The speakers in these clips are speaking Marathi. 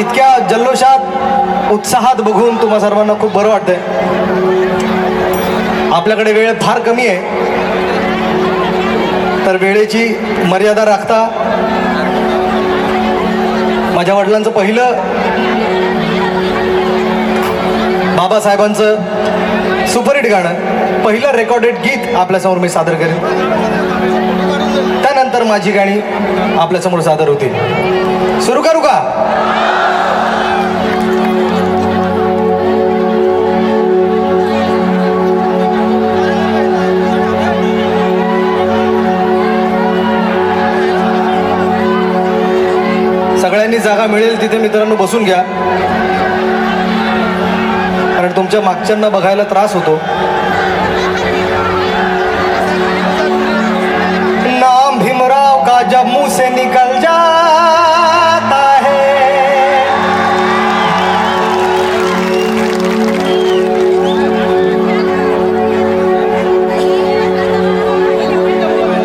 इतक्या जल्लोषात उत्साहात बघून तुम्हा सर्वांना खूप बरं वाटतंय. आपल्याकडे वेळ फार कमी आहे. तर वेळेची मर्यादा राखता माझ्या वडिलांचं पहिलं बाबासाहेबांचं सुपरहिट गाणं पहिलं रेकॉर्डेड गीत आपल्यासमोर मी सादर करेन. त्यानंतर माझी गाणी आपल्यासमोर सादर होतील. सुरू करू का? जागा मिळेल तिथे मित्रांनो बसून घ्या. कारण तुमच्या मागच्यांना बघायला त्रास होतो. नाम भीमराव का जम्मू से निकल जाता है?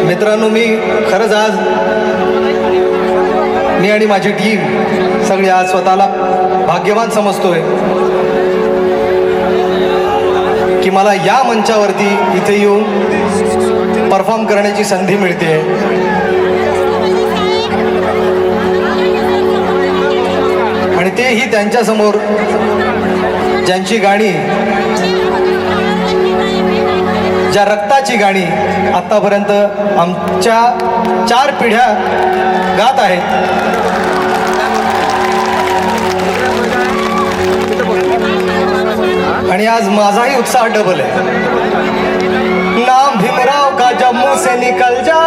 मित्रांनो मी खरंच आज मी आणि माझी टीम सगळी आज स्वतःला भाग्यवान समजतोय की मला या मंचावरती इथे येऊन परफॉर्म करण्याची संधी मिळते. आणि तेही त्यांच्यासमोर ज्यांची गाणी ज्या रक्ताची गाणी आत्तापर्यंत आमच्या चार पिढ्या गात आहेत. आणि आज माझाही उत्साह डबल है नाम भीमराव का जम्मू से निकल जा?